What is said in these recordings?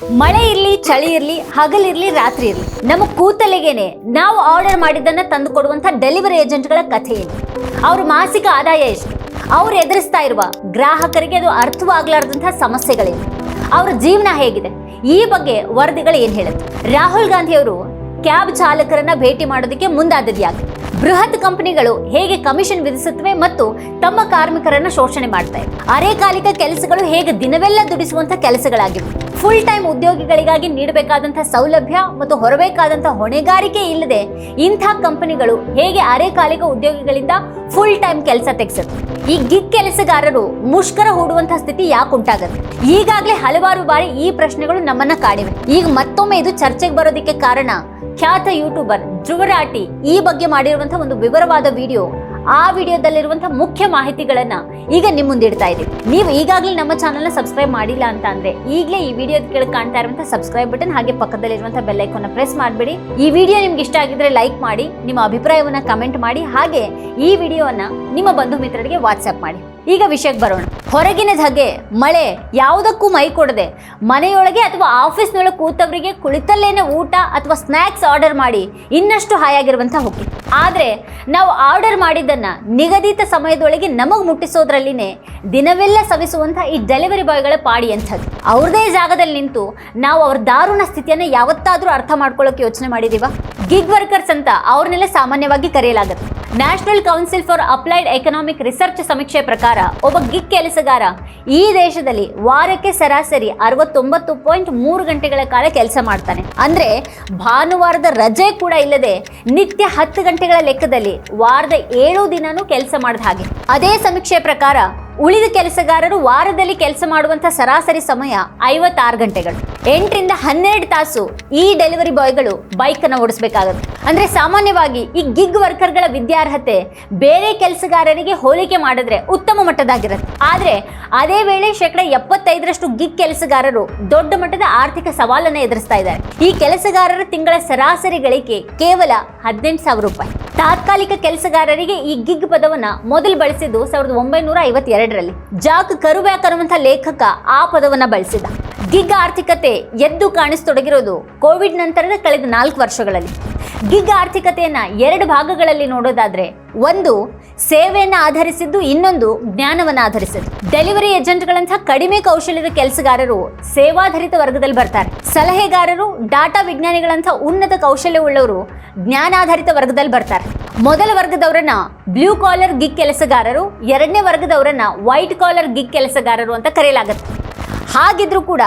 ಮಳೆ ಇರ್ಲಿ, ಚಳಿ ಇರ್ಲಿ ಹಗಲಿರ್ಲಿ ರಾತ್ರಿ ಇರ್ಲಿ. ನಮ್ಮ ಕೂತಲಿಗೆನೆ ನಾವು ಆರ್ಡರ್ ಮಾಡಿದ್ದನ್ನ ತಂದು ಕೊಡುವಂತ ಡೆಲಿವರಿ ಏಜೆಂಟ್ಗಳ ಕಥೆ ಏನು ಅವ್ರ ಮಾಸಿಕ ಆದಾಯ ಎಷ್ಟು? ಅವ್ರು ಎದುರಿಸ್ತಾ ಇರುವ ಗ್ರಾಹಕರಿಗೆ ಅದು ಅರ್ಥವಾಗ್ಲಾರ್ದಂತಹ ಸಮಸ್ಯೆಗಳೇನು ಅವ್ರ ಜೀವನ ಹೇಗಿದೆ? ಈ ಬಗ್ಗೆ ವರದಿಗಳು ಏನ್ ಹೇಳುತ್ತೆ? ರಾಹುಲ್ ಗಾಂಧಿ ಅವರು ಕ್ಯಾಬ್ ಚಾಲಕರನ್ನ ಭೇಟಿ ಮಾಡೋದಕ್ಕೆ ಮುಂದಾದದ್ದು ಯಾಕೆ ಬೃಹತ್ ಕಂಪನಿಗಳು ಹೇಗೆ ಕಮಿಷನ್ ವಿಧಿಸುತ್ತವೆ ಮತ್ತು ತಮ್ಮ ಕಾರ್ಮಿಕರನ್ನು ಶೋಷಣೆ ಮಾಡ್ತಾ ಇವೆ ಅರೆಕಾಲಿಕ ಕೆಲಸಗಳು ಹೇಗೆ ದಿನವೆಲ್ಲ ದುಡಿಸುವಂತ ಕೆಲಸಗಳಾಗಿವೆ. ಫುಲ್ ಟೈಮ್ ಉದ್ಯೋಗಿಗಳಿಗಾಗಿ ನೀಡಬೇಕಾದಂತಹ ಸೌಲಭ್ಯ ಮತ್ತು ಹೊರಬೇಕಾದಂತಹ ಹೊಣೆಗಾರಿಕೆ ಇಲ್ಲದೆ ಇಂಥ ಕಂಪನಿಗಳು ಹೇಗೆ ಅರೆಕಾಲಿಕ ಉದ್ಯೋಗಿಗಳಿಂದ ಫುಲ್ ಟೈಮ್ ಕೆಲಸ ತೆಗೆಸುತ್ತೆ. ಈ ಗಿಗ್ ಕೆಲಸಗಾರರು ಮುಷ್ಕರ ಹೂಡುವಂತಹ ಸ್ಥಿತಿ ಯಾಕೆ ಉಂಟಾಗುತ್ತೆ? ಈಗಾಗಲೇ ಹಲವಾರು ಬಾರಿ ಈ ಪ್ರಶ್ನೆಗಳು ನಮ್ಮನ್ನ ಕಾಡಿವೆ. ಈಗ ಮತ್ತೊಮ್ಮೆ ಇದು ಚರ್ಚೆಗೆ ಬರೋದಕ್ಕೆ ಕಾರಣ ಖ್ಯಾತ ಯೂಟ್ಯೂಬರ್ ಧ್ರುವರಾಟಿ ಈ ಬಗ್ಗೆ ಮಾಡಿರುವಂತಹ ಒಂದು ವಿವರವಾದ ವಿಡಿಯೋ. ಆ ವಿಡಿಯೋದಲ್ಲಿರುವಂತಹ ಮುಖ್ಯ ಮಾಹಿತಿಗಳನ್ನ ಈಗ ನಿಮ್ ಮುಂದೆ ಇಡ್ತಾ ಇದೀವಿ ನೀವು ಈಗಾಗಲೇ ನಮ್ಮ ಚಾನಲ್ನ ಸಬ್ಸ್ಕ್ರೈಬ್ ಮಾಡಿಲ್ಲ ಅಂತ ಅಂದ್ರೆ ಈಗಲೇ ಈ ವಿಡಿಯೋ ಕೆಳಗೆ ಕಾಣ್ತಾ ಇರುವಂತಹ ಸಬ್ಸ್ಕ್ರೈಬ್ ಬಟನ್ ಹಾಗೆ ಪಕ್ಕದಲ್ಲಿರುವಂತಹ ಬೆಲ್ ಪ್ರೆಸ್ ಮಾಡಬೇಡಿ. ಈ ವಿಡಿಯೋ ನಿಮ್ಗೆ ಇಷ್ಟ ಆಗಿದ್ರೆ ಲೈಕ್ ಮಾಡಿ, ನಿಮ್ಮ ಅಭಿಪ್ರಾಯವನ್ನ ಕಮೆಂಟ್ ಮಾಡಿ, ಹಾಗೆ ಈ ವಿಡಿಯೋವನ್ನ ನಿಮ್ಮ ಬಂಧು ಮಿತ್ರರಿಗೆ ವಾಟ್ಸ್ಆಪ್ ಮಾಡಿ. ಈಗ ವಿಷಯಕ್ಕೆ ಬರೋಣ. ಹೊರಗಿನ ಧಗೆ ಮಳೆ ಯಾವುದಕ್ಕೂ ಮೈ ಕೊಡದೆ ಮನೆಯೊಳಗೆ ಅಥವಾ ಆಫೀಸ್ನೊಳಗೆ ಕೂತವರಿಗೆ ಕುಳಿತಲ್ಲೇನೆ ಊಟ ಅಥವಾ ಸ್ನ್ಯಾಕ್ಸ್ ಆರ್ಡರ್ ಮಾಡಿ ಇನ್ನಷ್ಟು ಹಾಯಾಗಿರುವಂಥ ಹೋಗಿ ಆದರೆ ನಾವು ಆರ್ಡರ್ ಮಾಡಿದ್ದನ್ನು ನಿಗದಿತ ಸಮಯದೊಳಗೆ ನಮಗೆ ಮುಟ್ಟಿಸೋದ್ರಲ್ಲಿನೇ ದಿನವೆಲ್ಲ ಸವಿಸುವಂಥ ಈ ಡೆಲಿವರಿ ಬಾಯ್ಗಳ ಪಾಡಿ ಅಂಥದ್ದು. ಅವ್ರದೇ ಜಾಗದಲ್ಲಿ ನಿಂತು ನಾವು ಅವ್ರ ದಾರುಣ ಸ್ಥಿತಿಯನ್ನು ಯಾವತ್ತಾದರೂ ಅರ್ಥ ಮಾಡ್ಕೊಳ್ಳೋಕೆ ಯೋಚನೆ ಮಾಡಿದ್ದೀವ ಗಿಗ್ ವರ್ಕರ್ಸ್ ಅಂತ ಅವ್ರನ್ನೆಲ್ಲ ಸಾಮಾನ್ಯವಾಗಿ ಕರೆಯಲಾಗುತ್ತೆ. National Council for Applied Economic Research ಸಮೀಕ್ಷೆ ಪ್ರಕಾರ ಒಬ್ಬ ಗಿಗ್ ಕೆಲಸಗಾರ ಈ ದೇಶದಲ್ಲಿ ವಾರಕ್ಕೆ ಸರಾಸರಿ ಅರವತ್ತೊಂಬತ್ತು ಪಾಯಿಂಟ್ ಮೂರು ಗಂಟೆಗಳ ಕಾಲ ಕೆಲಸ ಮಾಡ್ತಾನೆ. ಅಂದ್ರೆ ಭಾನುವಾರದ ರಜೆ ಕೂಡ ಇಲ್ಲದೆ ನಿತ್ಯ ಹತ್ತು ಗಂಟೆಗಳ ಲೆಕ್ಕದಲ್ಲಿ ವಾರದ ಏಳು ದಿನನೂ ಕೆಲಸ ಮಾಡಿದ ಹಾಗೆ. ಅದೇ ಸಮೀಕ್ಷೆ ಪ್ರಕಾರ ಉಳಿದ ಕೆಲಸಗಾರರು ವಾರದಲ್ಲಿ ಕೆಲಸ ಮಾಡುವಂತ ಸರಾಸರಿ ಸಮಯ ಐವತ್ತಾರು ಗಂಟೆಗಳು. ಎಂಟರಿಂದ ಹನ್ನೆರಡು ತಾಸು ಈ ಡೆಲಿವರಿ ಬಾಯ್ಗಳು ಬೈಕ್ ಅನ್ನ ಓಡಿಸಬೇಕಾಗುತ್ತೆ. ಅಂದ್ರೆ ಸಾಮಾನ್ಯವಾಗಿ ಈ ಗಿಗ್ ವರ್ಕರ್ಗಳ ವಿದ್ಯಾರ್ಹತೆ ಬೇರೆ ಕೆಲಸಗಾರರಿಗೆ ಹೋಲಿಕೆ ಮಾಡಿದ್ರೆ ಉತ್ತಮ ಮಟ್ಟದಾಗಿರುತ್ತೆ. ಆದ್ರೆ ಅದೇ ವೇಳೆ ಶೇಕಡ ಎಪ್ಪತ್ತೈದರಷ್ಟು ಗಿಗ್ ಕೆಲಸಗಾರರು ದೊಡ್ಡ ಮಟ್ಟದ ಆರ್ಥಿಕ ಸವಾಲನ್ನ ಎದುರಿಸ್ತಾ ಇದ್ದಾರೆ. ಈ ಕೆಲಸಗಾರರ ತಿಂಗಳ ಸರಾಸರಿ ಗಳಿಕೆ ಕೇವಲ ಹದಿನೆಂಟು ಸಾವಿರ ರೂಪಾಯಿ. ತಾತ್ಕಾಲಿಕ ಕೆಲಸಗಾರರಿಗೆ ಈ ಗಿಗ್ ಪದವನ್ನ ಮೊದಲು ಬಳಸಿದ್ದು ಸಾವಿರದ ಒಂಬೈನೂರ ಐವತ್ತೆರಡರಲ್ಲಿ ಜಾಕ್ ಕರುಬ್ಯಾಕ್ ಅನ್ನುವಂಥ ಲೇಖಕ ಆ ಪದವನ್ನ ಬಳಸಿದ. ಗಿಗ್ ಆರ್ಥಿಕತೆ ಎದ್ದು ಕಾಣಿಸ್ತೊಡಗಿರೋದು ಕೋವಿಡ್ ನಂತರದ ಕಳೆದ ನಾಲ್ಕು ವರ್ಷಗಳಲ್ಲಿ. ಗಿಗ್ ಆರ್ಥಿಕತೆಯನ್ನ ಎರಡು ಭಾಗಗಳಲ್ಲಿ ನೋಡೋದಾದ್ರೆ ಒಂದು, ಸೇವೆಯನ್ನ ಆಧರಿಸಿದ್ದು ಇನ್ನೊಂದು, ಜ್ಞಾನವನ್ನ ಆಧರಿಸಿದ್ದು. ಡೆಲಿವರಿ ಏಜೆಂಟ್ಗಳಂತಹ ಕಡಿಮೆ ಕೌಶಲ್ಯದ ಕೆಲಸಗಾರರು ಸೇವಾಧರಿತ ವರ್ಗದಲ್ಲಿ ಬರ್ತಾರೆ. ಸಲಹೆಗಾರರು, ಡಾಟಾ ವಿಜ್ಞಾನಿಗಳಂತಹ ಉನ್ನತ ಕೌಶಲ್ಯವುಳ್ಳವರು ಜ್ಞಾನಾಧಾರಿತ ವರ್ಗದಲ್ಲಿ ಬರ್ತಾರೆ. ಮೊದಲ ವರ್ಗದವರನ್ನ ಬ್ಲೂ ಕಾಲರ್ ಗಿಗ್ ಕೆಲಸಗಾರರು, ಎರಡನೇ ವರ್ಗದವರನ್ನ ವೈಟ್ ಕಾಲರ್ ಗಿಗ್ ಕೆಲಸಗಾರರು ಅಂತ ಕರೆಯಲಾಗುತ್ತೆ. ಹಾಗಿದ್ರೂ ಕೂಡ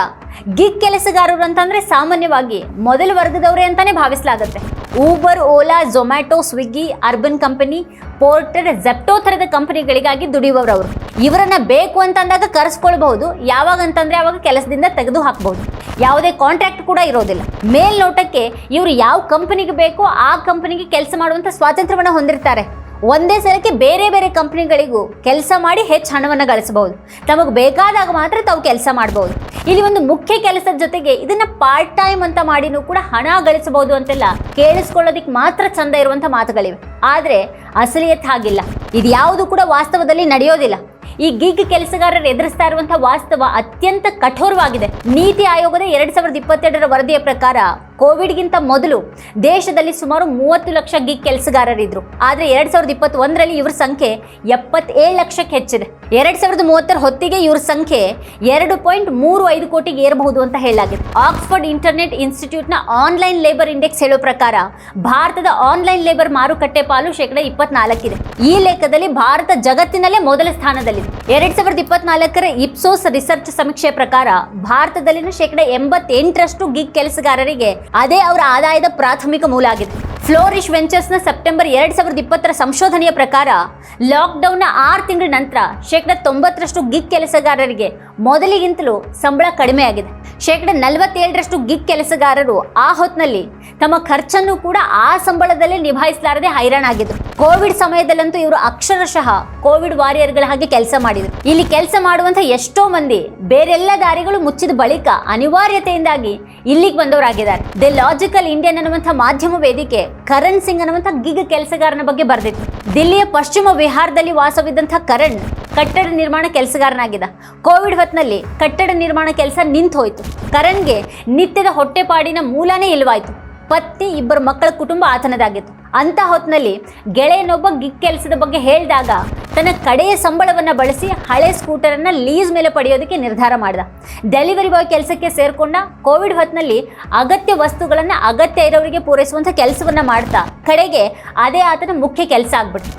ಗಿಗ್ ಕೆಲಸಗಾರರು ಅಂತಂದ್ರೆ ಸಾಮಾನ್ಯವಾಗಿ ಮೊದಲ ವರ್ಗದವರೇ ಅಂತಾನೆ ಭಾವಿಸಲಾಗುತ್ತೆ. Uber Ola Zomato Swiggy Urban company Porter Zepto ಥರದ ಕಂಪನಿಗಳಿಗಾಗಿ ದುಡಿಯುವವರವರು. ಇವರನ್ನ ಬೇಕು ಅಂತಂದಾಗ ಕರೆಸ್ಕೊಳ್ಬಹುದು ಯಾವಾಗ ಅಂತಂದ್ರೆ ಅವಾಗ ಕೆಲಸದಿಂದ ತೆಗೆದು ಹಾಕಬಹುದು. ಯಾವುದೇ ಕಾಂಟ್ರಾಕ್ಟ್ ಕೂಡ ಇರೋದಿಲ್ಲ. ಮೇಲ್ನೋಟಕ್ಕೆ ಇವರು ಯಾವ ಕಂಪನಿಗೆ ಬೇಕೋ ಆ ಕಂಪನಿಗೆ ಕೆಲಸ ಮಾಡುವಂಥ ಸ್ವಾತಂತ್ರ್ಯವನ್ನು ಹೊಂದಿರ್ತಾರೆ. ಒಂದೇ ಸಲಕ್ಕೆ ಬೇರೆ ಬೇರೆ ಕಂಪ್ನಿಗಳಿಗೂ ಕೆಲಸ ಮಾಡಿ ಹೆಚ್ಚು ಹಣವನ್ನು ಗಳಿಸಬಹುದು. ತಮಗೆ ಬೇಕಾದಾಗ ಮಾತ್ರ ತಾವು ಕೆಲಸ ಮಾಡಬಹುದು ಇಲ್ಲಿ ಒಂದು ಮುಖ್ಯ ಕೆಲಸದ ಜೊತೆಗೆ ಇದನ್ನ ಪಾರ್ಟ್ ಟೈಮ್ ಅಂತ ಮಾಡಿನೂ ಕೂಡ ಹಣ ಗಳಿಸಬಹುದು ಅಂತೆಲ್ಲ ಕೇಳಿಸ್ಕೊಳ್ಳೋದಿಕ್ಕೆ ಮಾತ್ರ ಚಂದ ಇರುವಂತ ಮಾತುಗಳಿವೆ. ಆದರೆ ಅಸಲಿಯತ್ ಹಾಗಿಲ್ಲ. ಇದು ಯಾವುದು ಕೂಡ ವಾಸ್ತವದಲ್ಲಿ ನಡೆಯೋದಿಲ್ಲ. ಈ ಗಿಗ್ ಕೆಲಸಗಾರರು ಎದುರಿಸ್ತಾ ಇರುವಂತಹ ವಾಸ್ತವ ಅತ್ಯಂತ ಕಠೋರವಾಗಿದೆ. ನೀತಿ ಆಯೋಗದ ಎರಡ್ ಸಾವಿರದ ಇಪ್ಪತ್ತೆರಡರ ವರದಿಯ ಪ್ರಕಾರ ಕೋವಿಡ್ಗಿಂತ ಮೊದಲು ದೇಶದಲ್ಲಿ ಸುಮಾರು ಮೂವತ್ತು ಲಕ್ಷ ಗಿಗ್ ಕೆಲಸಗಾರರಿದ್ರು. ಆದರೆ ಎರಡು ಸಾವಿರದ ಇಪ್ಪತ್ತೊಂದರಲ್ಲಿ ಇವ್ರ ಸಂಖ್ಯೆ ಎಪ್ಪತ್ತೇಳು ಲಕ್ಷಕ್ಕೆ ಹೆಚ್ಚಿದೆ. ಎರಡು ಸಾವಿರದ ಮೂವತ್ತರ ಹೊತ್ತಿಗೆ ಇವ್ರ ಸಂಖ್ಯೆ ಎರಡು ಪಾಯಿಂಟ್ ಮೂರು ಐದು ಕೋಟಿಗೆ ಏರಬಹುದು ಅಂತ ಹೇಳಲಾಗಿದೆ. ಆಕ್ಸ್ಫರ್ಡ್ ಇಂಟರ್ನೆಟ್ ಇನ್ಸ್ಟಿಟ್ಯೂಟ್ನ ಆನ್ಲೈನ್ ಲೇಬರ್ ಇಂಡೆಕ್ಸ್ ಹೇಳೋ ಪ್ರಕಾರ ಭಾರತದ ಆನ್ಲೈನ್ ಲೇಬರ್ ಮಾರುಕಟ್ಟೆ ಪಾಲು ಶೇಕಡ ಇಪ್ಪತ್ನಾಲ್ಕಿದೆ. ಈ ಲೆಕ್ಕದಲ್ಲಿ ಭಾರತ ಜಗತ್ತಿನಲ್ಲೇ ಮೊದಲ ಸ್ಥಾನದಲ್ಲಿದೆ. ಎರಡು ಸಾವಿರದ ಇಪ್ಪತ್ನಾಲ್ಕರ ಇಪ್ಸೋಸ್ ರಿಸರ್ಚ್ ಸಮೀಕ್ಷೆ ಪ್ರಕಾರ ಭಾರತದಲ್ಲಿನ ಶೇಕಡ ಎಂಬತ್ತೆಂಟರಷ್ಟು ಗಿಗ್ ಕೆಲಸಗಾರರಿಗೆ ಅದೇ ಅವರ ಆದಾಯದ ಪ್ರಾಥಮಿಕ ಮೂಲ ಆಗಿದೆ. ಫ್ಲೋರಿಶ್ ವೆಂಚರ್ಸ್ನ ಸೆಪ್ಟೆಂಬರ್ ಎರಡು ಸಾವಿರದ ಇಪ್ಪತ್ತರ ಸಂಶೋಧನೆಯ ಪ್ರಕಾರ, ಲಾಕ್ಡೌನ್ನ ಆರು ತಿಂಗಳ ನಂತರ ಶೇಕಡ ತೊಂಬತ್ತರಷ್ಟು ಗಿಗ್ ಕೆಲಸಗಾರರಿಗೆ ಮೊದಲಿಗಿಂತಲೂ ಸಂಬಳ ಕಡಿಮೆ ಆಗಿದೆ ಶೇಕಡ ನಲವತ್ತೇಳರಷ್ಟು ಗಿಗ್ ಕೆಲಸಗಾರರು ಆ ಹೊತ್ತಿನಲ್ಲಿ ತಮ್ಮ ಖರ್ಚನ್ನು ಕೂಡ ಆ ಸಂಬಳದಲ್ಲೇ ನಿಭಾಯಿಸಲಾರದೆ ಹೈರಾಣಾಗಿದ್ರು. ಕೋವಿಡ್ ಸಮಯದಲ್ಲಂತೂ ಇವರು ಅಕ್ಷರಶಃ ಕೋವಿಡ್ ವಾರಿಯರ್ಗಳ ಹಾಗೆ ಕೆಲಸ ಮಾಡಿದರು. ಇಲ್ಲಿ ಕೆಲಸ ಮಾಡುವಂತ ಎಷ್ಟೋ ಮಂದಿ ಬೇರೆಲ್ಲ ದಾರಿಗಳು ಮುಚ್ಚಿದ ಬಳಿಕ ಅನಿವಾರ್ಯತೆಯಿಂದಾಗಿ ಇಲ್ಲಿಗೆ ಬಂದವರಾಗಿದ್ದಾರೆ. ದ ಲಾಜಿಕಲ್ ಇಂಡಿಯನ್ ಅನ್ನುವಂಥ ಮಾಧ್ಯಮ ವೇದಿಕೆ ಕರಣ್ ಸಿಂಗ್ ಅನ್ನುವಂಥ ಗಿಗ್ ಕೆಲಸಗಾರನ ಬಗ್ಗೆ ಬರೆದಿತ್ತು. ದಿಲ್ಲಿಯ ಪಶ್ಚಿಮ ವಿಹಾರದಲ್ಲಿ ವಾಸವಿದ್ದಂಥ ಕರಣ್ ಕಟ್ಟಡ ನಿರ್ಮಾಣ ಕೆಲಸಗಾರನಾಗಿದ್ದ. ಕೋವಿಡ್ ಹೊತ್ತಿನಲ್ಲಿ ಕಟ್ಟಡ ನಿರ್ಮಾಣ ಕೆಲಸ ನಿಂತು ಹೋಯಿತು. ಕರಣ್ಗೆ ನಿತ್ಯದ ಹೊಟ್ಟೆಪಾಡಿನ ಮೂಲನೇ ಇಲ್ವಾಯಿತು ಪತ್ನಿ, ಇಬ್ಬರು ಮಕ್ಕಳ ಕುಟುಂಬ ಆತನದಾಗಿತ್ತು. ಅಂತ ಹೊತ್ತಿನಲ್ಲಿ ಗೆಳೆಯನೊಬ್ಬ ಗಿಗ್ ಕೆಲಸದ ಬಗ್ಗೆ ಹೇಳಿದಾಗ ತನ್ನ ಕಡೆಯ ಸಂಬಳವನ್ನು ಬಳಸಿ ಹಳೆ ಸ್ಕೂಟರನ್ನು ಲೀಸ್ ಮೇಲೆ ಪಡೆಯೋದಕ್ಕೆ ನಿರ್ಧಾರ ಮಾಡಿದ. ಡೆಲಿವರಿ ಬಾಯ್ ಕೆಲಸಕ್ಕೆ ಸೇರಿಕೊಂಡ ಕೋವಿಡ್ ಹೊತ್ತಿನಲ್ಲಿ ಅಗತ್ಯ ವಸ್ತುಗಳನ್ನು ಅಗತ್ಯ ಇರೋರಿಗೆ ಪೂರೈಸುವಂಥ ಕೆಲಸವನ್ನ ಮಾಡ್ತಾ ಕಡೆಗೆ ಅದೇ ಆತನ ಮುಖ್ಯ ಕೆಲಸ ಆಗ್ಬಿಡ್ತು.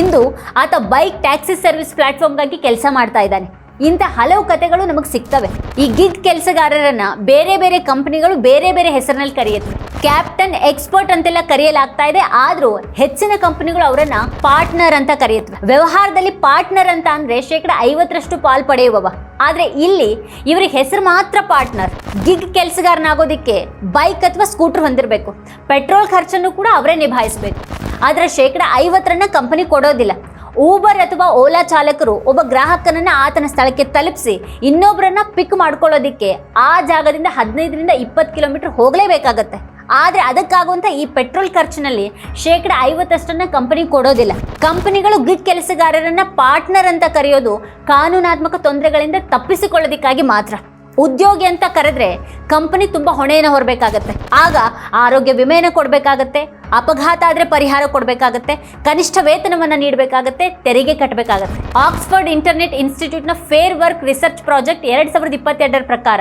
ಇಂದು ಆತ ಬೈಕ್ ಟ್ಯಾಕ್ಸಿ ಸರ್ವಿಸ್ ಪ್ಲಾಟ್ಫಾರ್ಮ್ಗಾಗಿ ಕೆಲಸ ಮಾಡ್ತಾ ಇದ್ದಾನೆ. ಇಂಥ ಹಲವು ಕಥೆಗಳು ನಮಗೆ ಸಿಗ್ತವೆ. ಈ ಗಿಗ್ ಕೆಲಸಗಾರರನ್ನ ಬೇರೆ ಬೇರೆ ಕಂಪನಿಗಳು ಬೇರೆ ಬೇರೆ ಹೆಸರಿನಲ್ಲಿ ಕರೆಯುತ್ತೆ. ಕ್ಯಾಪ್ಟನ್ ಎಕ್ಸ್ಪರ್ಟ್ ಅಂತೆಲ್ಲ ಕರೆಯಲಾಗ್ತಾ ಇದೆ. ಆದ್ರೂ ಹೆಚ್ಚಿನ ಕಂಪನಿಗಳು ಅವರನ್ನ ಪಾರ್ಟ್ನರ್ ಅಂತ ಕರೆಯುತ್ತವೆ. ವ್ಯವಹಾರದಲ್ಲಿ ಪಾರ್ಟ್ನರ್ ಅಂತ ಅಂದ್ರೆ ಶೇಕಡ ಐವತ್ತರಷ್ಟು ಪಾಲ್ ಪಡೆಯುವವ. ಆದ್ರೆ ಇಲ್ಲಿ ಇವರಿಗೆ ಹೆಸರು ಮಾತ್ರ ಪಾರ್ಟ್ನರ್ ಗಿಗ್ ಕೆಲಸಗಾರನಾಗೋದಿಕ್ಕೆ ಬೈಕ್ ಅಥವಾ ಸ್ಕೂಟರ್ ಹೊಂದಿರಬೇಕು. ಪೆಟ್ರೋಲ್ ಖರ್ಚನ್ನು ಕೂಡ ಅವರೇ ನಿಭಾಯಿಸಬೇಕು. ಆದ್ರೆ ಶೇಕಡ ಐವತ್ತರನ್ನ ಕಂಪನಿ ಕೊಡೋದಿಲ್ಲ. ಊಬರ್ ಅಥವಾ ಓಲಾ ಚಾಲಕರು ಒಬ್ಬ ಗ್ರಾಹಕನನ್ನ ಆತನ ಸ್ಥಳಕ್ಕೆ ತಲುಪಿಸಿ ಇನ್ನೊಬ್ಬರನ್ನ ಪಿಕ್ ಮಾಡ್ಕೊಳ್ಳೋದಿಕ್ಕೆ ಆ ಜಾಗದಿಂದ ಹದಿನೈದರಿಂದ ಇಪ್ಪತ್ತು ಕಿಲೋಮೀಟರ್ ಹೋಗಲೇಬೇಕಾಗತ್ತೆ. ಆದರೆ ಅದಕ್ಕಾಗುವಂಥ ಈ ಪೆಟ್ರೋಲ್ ಖರ್ಚಿನಲ್ಲಿ ಶೇಕಡ ಐವತ್ತಷ್ಟನ್ನು ಕಂಪನಿ ಕೊಡೋದಿಲ್ಲ. ಕಂಪನಿಗಳು ಗಿಗ್ ಕೆಲಸಗಾರರನ್ನ ಪಾರ್ಟ್ನರ್ ಅಂತ ಕರೆಯೋದು ಕಾನೂನಾತ್ಮಕ ತೊಂದರೆಗಳಿಂದ ತಪ್ಪಿಸಿಕೊಳ್ಳೋದಕ್ಕಾಗಿ ಮಾತ್ರ. ಉದ್ಯೋಗಿ ಅಂತ ಕರೆದ್ರೆ ಕಂಪನಿ ತುಂಬಾ ಹೊಣೆಯನ್ನು ಹೊರಬೇಕಾಗತ್ತೆ. ಆಗ ಆರೋಗ್ಯ ವಿಮೆಯನ್ನು ಕೊಡಬೇಕಾಗತ್ತೆ, ಅಪಘಾತ ಆದ್ರೆ ಪರಿಹಾರ ಕೊಡಬೇಕಾಗತ್ತೆ, ಕನಿಷ್ಠ ವೇತನವನ್ನು ನೀಡಬೇಕಾಗತ್ತೆ, ತೆರಿಗೆ ಕಟ್ಟಬೇಕಾಗತ್ತೆ ಆಕ್ಸ್ಫರ್ಡ್ ಇಂಟರ್ನೆಟ್ ಇನ್ಸ್ಟಿಟ್ಯೂಟ್ನ ಫೇರ್ ವರ್ಕ್ ರಿಸರ್ಚ್ ಪ್ರಾಜೆಕ್ಟ್ ಎರಡು ಸಾವಿರದ ಇಪ್ಪತ್ತೆರಡರ ಪ್ರಕಾರ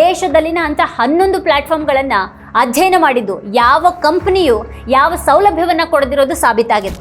ದೇಶದಲ್ಲಿನ ಅಂತ ಹನ್ನೊಂದು ಪ್ಲಾಟ್ಫಾರ್ಮ್ಗಳನ್ನು ಅಧ್ಯಯನ ಮಾಡಿದ್ದು ಯಾವ ಕಂಪನಿಯು ಯಾವ ಸೌಲಭ್ಯವನ್ನು ಕೊಡದಿರೋದು ಸಾಬೀತಾಗಿದೆ.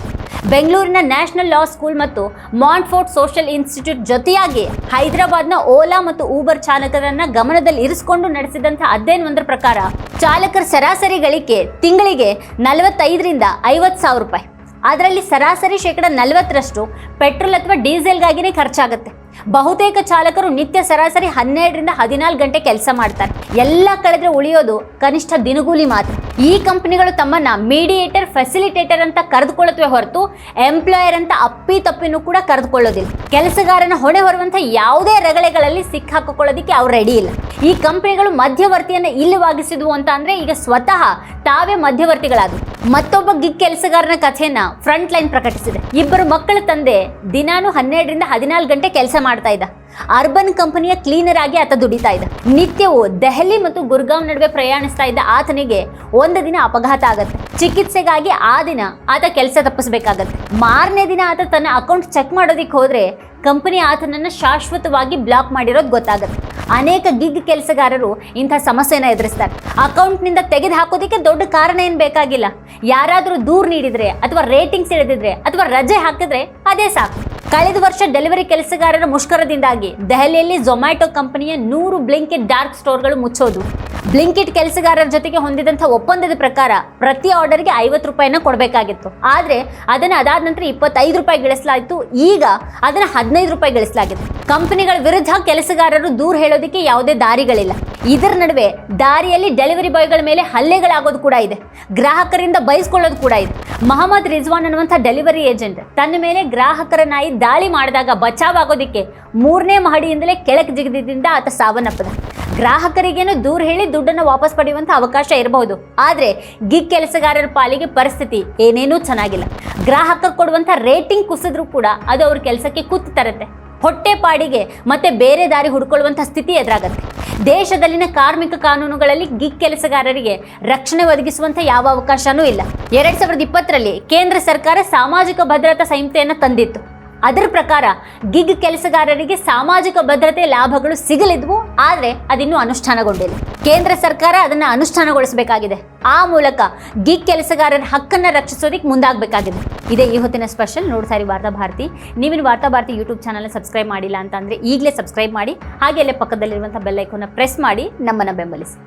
ಬೆಂಗಳೂರಿನ ನ್ಯಾಷನಲ್ ಲಾ ಸ್ಕೂಲ್ ಮತ್ತು ಮಾಂಟ್ಫೋರ್ಟ್ ಸೋಷಿಯಲ್ ಇನ್ಸ್ಟಿಟ್ಯೂಟ್ ಜೊತೆಯಾಗಿ ಹೈದರಾಬಾದ್ನ ಓಲಾ ಮತ್ತು ಊಬರ್ ಚಾಲಕರನ್ನ ಗಮನದಲ್ಲಿ ಇರಿಸಿಕೊಂಡು ನಡೆಸಿದಂಥ ಅಧ್ಯಯನವೊಂದರ ಪ್ರಕಾರ ಚಾಲಕರ ಸರಾಸರಿ ಗಳಿಕೆ ತಿಂಗಳಿಗೆ ನಲವತ್ತೈದರಿಂದ ಐವತ್ತು ಸಾವಿರ ರೂಪಾಯಿ. ಅದರಲ್ಲಿ ಸರಾಸರಿ ಶೇಕಡ ನಲವತ್ತರಷ್ಟು ಪೆಟ್ರೋಲ್ ಅಥವಾ ಡೀಸೆಲ್ಗಾಗಿನೇ ಖರ್ಚಾಗುತ್ತೆ. ಬಹುತೇಕ ಚಾಲಕರು ನಿತ್ಯ ಸರಾಸರಿ ಹನ್ನೆರಡರಿಂದ ಹದಿನಾಲ್ಕು ಗಂಟೆ ಕೆಲಸ ಮಾಡ್ತಾರೆ. ಎಲ್ಲ ಕಳೆದ್ರೆ ಉಳಿಯೋದು ಕನಿಷ್ಠ ದಿನಗೂಲಿ ಮಾತ್ರ. ಈ ಕಂಪನಿಗಳು ತಮ್ಮನ್ನ ಮೀಡಿಯೇಟರ್ ಫೆಸಿಲಿಟೇಟರ್ ಅಂತ ಕರೆದುಕೊಳ್ಳುತ್ತವೆ ಹೊರತು ಎಂಪ್ಲಾಯರ್ ಅಂತ ಅಪ್ಪಿ ತಪ್ಪಿನೂ ಕೂಡ ಕರೆದುಕೊಳ್ಳೋದಿಲ್ಲ. ಕೆಲಸಗಾರನ ಹೊಣೆ ಹೊರುವಂತಹ ಯಾವುದೇ ರಗಳೆಗಳಲ್ಲಿ ಸಿಕ್ಕಾಕೊಳ್ಳೋದಕ್ಕೆ ಅವ್ರು ರೆಡಿ ಇಲ್ಲ. ಈ ಕಂಪನಿಗಳು ಮಧ್ಯವರ್ತಿಯನ್ನ ಇಲ್ಲವಾಗಿಸಿದ್ವು ಅಂತ ಅಂದ್ರೆ ಈಗ ಸ್ವತಃ ತಾವೇ ಮಧ್ಯವರ್ತಿಗಳಾದ್ರು ಮತ್ತೊಬ್ಬ ಗಿಗ್ ಕೆಲಸಗಾರನ ಕಥೆಯನ್ನ ಫ್ರಂಟ್ ಲೈನ್ ಪ್ರಕಟಿಸಿದೆ. ಇಬ್ಬರು ಮಕ್ಕಳ ತಂದೆ ದಿನಾನು ಹನ್ನೆರಡರಿಂದ ಹದಿನಾಲ್ಕು ಗಂಟೆ ಕೆಲಸ ಮಾಡ್ತಾ ಇದ್ದ. ಅರ್ಬನ್ ಕಂಪನಿಯ ಕ್ಲೀನರ್ ಆಗಿ ಆತ ದುಡಿತಾ ಇದ್ದ. ನಿತ್ಯವೂ ದೆಹಲಿ ಮತ್ತು ಗುರ್ಗಾಂವ್ ನಡುವೆ ಪ್ರಯಾಣಿಸ್ತಾ ಇದ್ದ ಆತನಿಗೆ ಒಂದು ದಿನ ಅಪಘಾತ ಆಗತ್ತೆ. ಚಿಕಿತ್ಸೆಗಾಗಿ ಆ ದಿನ ಆತ ಕೆಲಸ ತಪ್ಪಿಸ್ಬೇಕಾಗತ್ತೆ. ಮಾರನೇ ದಿನ ಆತ ತನ್ನ ಅಕೌಂಟ್ ಚೆಕ್ ಮಾಡೋದಿಕ್ಕೆ ಹೋದ್ರೆ ಕಂಪನಿ ಆತನನ್ನು ಶಾಶ್ವತವಾಗಿ ಬ್ಲಾಕ್ ಮಾಡಿರೋದು ಗೊತ್ತಾಗುತ್ತೆ. ಅನೇಕ ಗಿಗ್ ಕೆಲಸಗಾರರು ಇಂಥ ಸಮಸ್ಯೆನ ಎದುರಿಸ್ತಾರೆ. ಅಕೌಂಟ್ನಿಂದ ತೆಗೆದು ಹಾಕೋದಕ್ಕೆ ದೊಡ್ಡ ಕಾರಣ ಏನು ಬೇಕಾಗಿಲ್ಲ. ಯಾರಾದರೂ ದೂರು ನೀಡಿದರೆ ಅಥವಾ ರೇಟಿಂಗ್ಸ್ ಇಳಿದಿದ್ರೆ ಅಥವಾ ರಜೆ ಹಾಕಿದ್ರೆ ಅದೇ ಸಾಕು. ಕಳೆದ ವರ್ಷ ಡೆಲಿವರಿ ಕೆಲಸಗಾರರ ಮುಷ್ಕರದಿಂದಾಗಿ ದೆಹಲಿಯಲ್ಲಿ ಝೊಮ್ಯಾಟೊ ಕಂಪನಿಯ ನೂರು ಬ್ಲಿಂಕೆಟ್ ಡಾರ್ಕ್ ಸ್ಟೋರ್ಗಳು ಮುಚ್ಚೋದು. ಬ್ಲಿಂಕಿಟ್ ಕೆಲಸಗಾರರ ಜೊತೆಗೆ ಹೊಂದಿದಂಥ ಒಪ್ಪಂದದ ಪ್ರಕಾರ ಪ್ರತಿ ಆರ್ಡರ್ಗೆ ಐವತ್ತು ರೂಪಾಯಿನ ಕೊಡಬೇಕಾಗಿತ್ತು. ಆದರೆ ಅದನ್ನು ಅದಾದ ನಂತರ ಇಪ್ಪತ್ತೈದು ರೂಪಾಯಿ ಗಳಿಸಲಾಯಿತು. ಈಗ ಅದನ್ನು ಹದಿನೈದು ರೂಪಾಯಿ ಗಳಿಸಲಾಗಿತ್ತು. ಕಂಪನಿಗಳ ವಿರುದ್ಧ ಕೆಲಸಗಾರರು ದೂರು ಹೇಳೋದಕ್ಕೆ ಯಾವುದೇ ದಾರಿಗಳಿಲ್ಲ. ಇದರ ನಡುವೆ ದಾರಿಯಲ್ಲಿ ಡೆಲಿವರಿ ಬಾಯ್ಗಳ ಮೇಲೆ ಹಲ್ಲೆಗಳಾಗೋದು ಕೂಡ ಇದೆ. ಗ್ರಾಹಕರಿಂದ ಬಯಸ್ಕೊಳ್ಳೋದು ಕೂಡ ಇದೆ. ಮಹಮ್ಮದ್ ರಿಜ್ವಾನ್ ಅನ್ನುವಂಥ ಡೆಲಿವರಿ ಏಜೆಂಟ್ ತನ್ನ ಮೇಲೆ ಗ್ರಾಹಕರ ನಾಯಿ ದಾಳಿ ಮಾಡಿದಾಗ ಬಚಾವ್ ಆಗೋದಿಕ್ಕೆ ಮೂರನೇ ಮಹಡಿಯಿಂದಲೇ ಕೆಳಗೆ ಜಿಗಿದಿದ್ದರಿಂದ ಆತ ಸಾವನ್ನಪ್ಪದ. ಗ್ರಾಹಕರಿಗೇನು ದೂರ ಹೇಳಿ ದುಡ್ಡನ್ನು ವಾಪಸ್ ಪಡೆಯುವಂಥ ಅವಕಾಶ ಇರಬಹುದು. ಆದರೆ ಗಿಗ್ ಕೆಲಸಗಾರರ ಪಾಲಿಗೆ ಪರಿಸ್ಥಿತಿ ಏನೇನೂ ಚೆನ್ನಾಗಿಲ್ಲ. ಗ್ರಾಹಕರು ಕೊಡುವಂಥ ರೇಟಿಂಗ್ ಕುಸಿದ್ರೂ ಕೂಡ ಅದು ಅವ್ರ ಕೆಲಸಕ್ಕೆ ಕುತ್ತು ತರುತ್ತೆ. ಹೊಟ್ಟೆ ಪಾಡಿಗೆ ಮತ್ತೆ ಬೇರೆ ದಾರಿ ಹುಡ್ಕೊಳ್ಳುವಂಥ ಸ್ಥಿತಿ ಎದುರಾಗತ್ತೆ. ದೇಶದಲ್ಲಿನ ಕಾರ್ಮಿಕ ಕಾನೂನುಗಳಲ್ಲಿ ಗಿಗ್ ಕೆಲಸಗಾರರಿಗೆ ರಕ್ಷಣೆ ಒದಗಿಸುವಂಥ ಯಾವ ಅವಕಾಶನೂ ಇಲ್ಲ. ಎರಡ್ ಸಾವಿರದ ಇಪ್ಪತ್ತರಲ್ಲಿ ಕೇಂದ್ರ ಸರ್ಕಾರ ಸಾಮಾಜಿಕ ಭದ್ರತಾ ಸಂಹಿತೆಯನ್ನು ತಂದಿತ್ತು. ಅದರ ಪ್ರಕಾರ ಗಿಗ್ ಕೆಲಸಗಾರರಿಗೆ ಸಾಮಾಜಿಕ ಭದ್ರತೆ ಲಾಭಗಳು ಸಿಗಲಿದ್ವು, ಆದರೆ ಅದಿನ್ನೂ ಅನುಷ್ಠಾನಗೊಂಡಿಲ್ಲ. ಕೇಂದ್ರ ಸರ್ಕಾರ ಅದನ್ನು ಅನುಷ್ಠಾನಗೊಳಿಸಬೇಕಾಗಿದೆ. ಆ ಮೂಲಕ ಗಿಗ್ ಕೆಲಸಗಾರರ ಹಕ್ಕನ್ನು ರಕ್ಷಿಸೋದಕ್ಕೆ ಮುಂದಾಗಬೇಕಾಗಿದೆ. ಇದೇ ಈ ಹೊತ್ತಿನ ಸ್ಪೆಷಲ್ ನೋಡ್ತಾ ಇರಿ ವಾರ್ತಾ ಭಾರತಿ. ನೀವಿನ ವಾರ್ತಾ ಭಾರತಿ ಯೂಟ್ಯೂಬ್ ಚಾನಲ್ನ ಸಬ್ಸ್ಕ್ರೈಬ್ ಮಾಡಿಲ್ಲ ಅಂತಂದ್ರೆ ಈಗಲೇ ಸಬ್ಸ್ಕ್ರೈಬ್ ಮಾಡಿ, ಹಾಗೆ ಅಲ್ಲೇ ಪಕ್ಕದಲ್ಲಿರುವಂಥ ಬೆಲ್ ಐಕೋನ ಪ್ರೆಸ್ ಮಾಡಿ, ನಮ್ಮನ್ನು ಬೆಂಬಲಿಸಿ.